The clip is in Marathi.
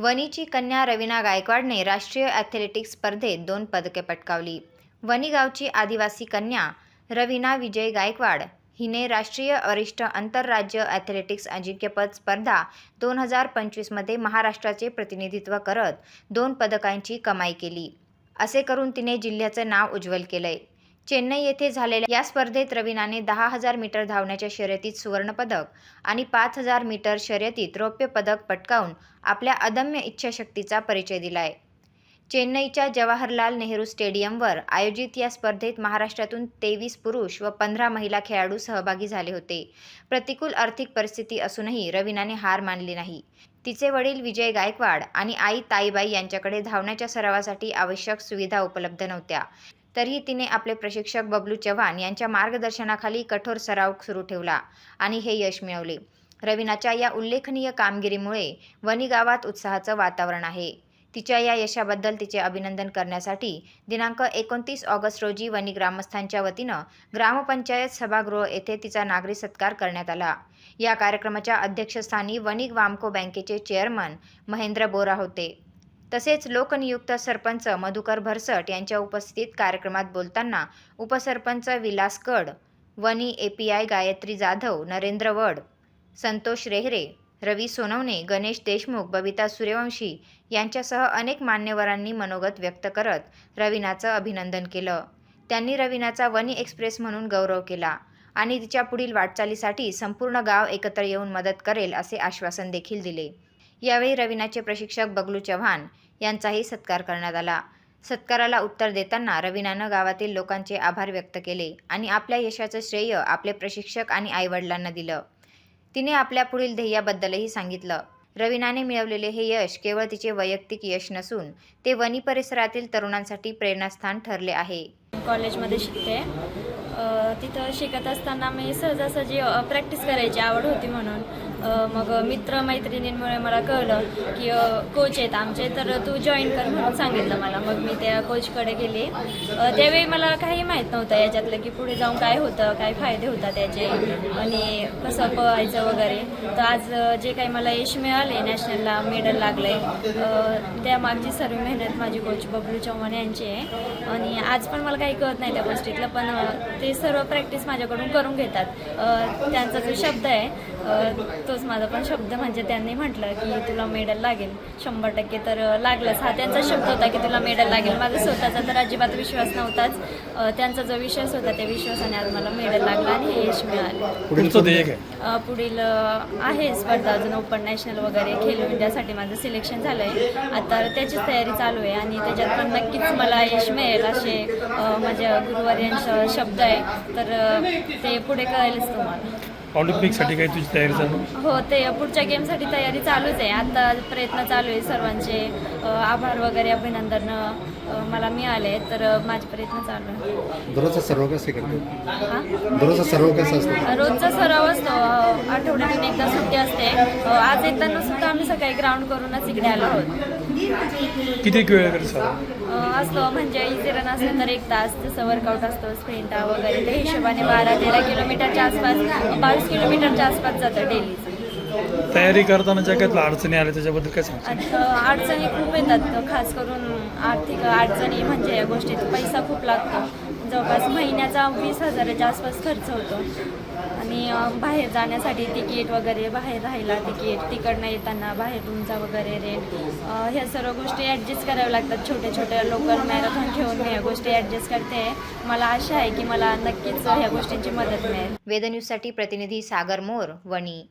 वनीची कन्या रवीना गायकवाडने राष्ट्रीय ॲथलेटिक्स स्पर्धेत दोन पदके पटकावली. वनीगावची आदिवासी कन्या रवीना विजय गायकवाड हिने राष्ट्रीय वरिष्ठ आंतरराज्य ॲथलेटिक्स अजिंक्यपद स्पर्धा दोन हजार पंचवीसमध्ये महाराष्ट्राचे प्रतिनिधित्व करत दोन पदकांची कमाई केली. असे करून तिने जिल्ह्याचं नाव उज्ज्वल केलंय. चेन्नई येथे झालेल्या या स्पर्धेत रवीनाने दहा हजार मीटर धावण्याच्या शर्यतीत सुवर्णपदक आणि पाच हजार मीटर शर्यतीत रौप्य पदक पटकावून आपल्या अदम्य इच्छाशक्तीचा परिचय दिलाय. चेन्नईच्या जवाहरलाल नेहरू स्टेडियमवर आयोजित या स्पर्धेत महाराष्ट्रातून तेवीस पुरुष व पंधरा महिला खेळाडू सहभागी झाले होते. प्रतिकूल आर्थिक परिस्थिती असूनही रवीनाने हार मानली नाही. तिचे वडील विजय गायकवाड आणि आई ताईबाई यांच्याकडे धावण्याच्या सरावासाठी आवश्यक सुविधा उपलब्ध नव्हत्या. तरीही तिने आपले प्रशिक्षक बबलू चव्हाण यांच्या मार्गदर्शनाखाली कठोर सराव सुरू ठेवला आणि हे यश मिळवले. रवीनाच्या या उल्लेखनीय कामगिरीमुळे वणी गावात उत्साहाचं वातावरण आहे. तिच्या या यशाबद्दल तिचे अभिनंदन करण्यासाठी दिनांक एकोणतीस ऑगस्ट रोजी वणी ग्रामस्थांच्या वतीनं ग्रामपंचायत सभागृह येथे तिचा नागरी सत्कार करण्यात आला. या कार्यक्रमाच्या अध्यक्षस्थानी वणी वामको बँकेचे चेअरमन महेंद्र बोरा होते. तसेच लोकनियुक्त सरपंच मधुकर भरसट यांच्या उपस्थितीत कार्यक्रमात बोलताना उपसरपंच विलास कड वनी एपीआय गायत्री जाधव नरेंद्र वड संतोष रेहरे रवी सोनवणे गणेश देशमुख बबिता सूर्यवंशी यांच्यासह अनेक मान्यवरांनी मनोगत व्यक्त करत रवीनाचं अभिनंदन केलं. त्यांनी रवीनाचा वनी एक्सप्रेस म्हणून गौरव केला आणि तिच्या पुढील वाटचालीसाठी संपूर्ण गाव एकत्र येऊन मदत करेल असे आश्वासन देखील दिले. यावेळी रवीनाचे प्रशिक्षक बगलू चव्हाण यांचाही सत्कार करण्यात आला. सत्काराला उत्तर देताना रवीनानं गावातील लोकांचे आभार व्यक्त केले आणि आपल्या यशाचं श्रेय आपले प्रशिक्षक आणि आईवडिलांना दिलं. तिने आपल्या पुढील ध्येयाबद्दलही सांगितलं. रवीनाने मिळवलेले हे यश केवळ तिचे वैयक्तिक यश नसून ते वनी परिसरातील तरुणांसाठी प्रेरणास्थान ठरले आहे. कॉलेजमध्ये शिकते. तिथं शिकत असताना मी सहजासहजी प्रॅक्टिस करायची आवड होती म्हणून. मग मित्र मैत्रिणींमुळे मला कळलं की कोच आहेत आमचे तर तू जॉईन कर म्हणून सांगितलं मला. मग मी त्या कोचकडे गेले. त्यावेळी मला काही माहीत नव्हतं याच्यातलं की पुढे जाऊन काय होतं काय फायदे होतात त्याचे आणि कसं पळायचं वगैरे. तर आज जे काही मला यश मिळाले नॅशनलला मेडल लागले त्यामागची सर्व मेहनत माझी कोच बबलू चव्हाण यांची आहे. आणि आज पण मला काही कळत नाही त्या गोष्टीतलं पण ते सर्व प्रॅक्टिस माझ्याकडून करून घेतात. त्यांचा जो शब्द आहे तोच माझा पण शब्द. म्हणजे त्यांनी म्हटलं की तुला मेडल लागेल. शंभर टक्के तर लागलंच. हा त्यांचा शब्द होता की तुला मेडल लागेल. माझा स्वतःचा तर अजिबात विश्वास नव्हताच. त्यांचा जो विश्वास होता त्या विश्वासाने आज मला मेडल लागला आणि हे यश मिळालं. पुढील आहे स्पर्धा अजून ओपन नॅशनल वगैरे खेलो इंडियासाठी माझं सिलेक्शन झालं आहे आता त्याचीच तयारी चालू आहे आणि त्याच्यात पण नक्कीच मला यश मिळेल असे माझ्या गुरुवार शब्द आहे. तर ते पुढे कळेलच तुम्हाला. ऑलिम्पिकसाठी काही तुझी तयारी चालू? हो ते पुढच्या गेमसाठी तयारी चालूच आहे. आता प्रयत्न चालू आहे सर्वांचे. आभार वगैरे अभिनंदन मला मिळाले तर माझे प्रयत्न चालू आहे. दररोजचा सर्व कसे करतो? हां? दररोजचा सर्व कसं असतो? रोजचा सराव असतो. आठवड्यातून एकदा सुट्टी असते. आज येताना सुद्धा आम्ही सकाळी ग्राउंड करूनच इकडे आलो आहोत. किती वेळ असतो. म्हणजे इझी रन असेल तर एक तास जसं वर्कआउट असतो स्प्रिंट वगैरे त्या हिशोबाने बारा तेरा किलोमीटरच्या आसपास बावीस किलोमीटरच्या आसपास जातं डेली तयारी करताना ज्या काही अडचणी आल्या त्याच्याबद्दल काय सांग अडचणी खूप येतात. खास करून आर्थिक अडचणी म्हणजे या गोष्टीत पैसा खूप लागतो. जवळपास महिन्याचा वीस हजाराच्या आसपास खर्च होतो. आणि बाहेर जाण्यासाठी तिकीट वगैरे बाहेर राहायला तिकीट तिकडनं येताना बाहेर रूमचा वगैरे रेट ह्या सर्व गोष्टी ॲडजस्ट कराव्या लागतात. छोट्या छोट्या लोकल मॅरेथॉन मी ह्या गोष्टी ॲडजस्ट करते. मला आशा आहे की मला नक्कीच ह्या गोष्टींची मदत मिळेल. वेदन्यूजसाठी प्रतिनिधी सागर मोर वणी.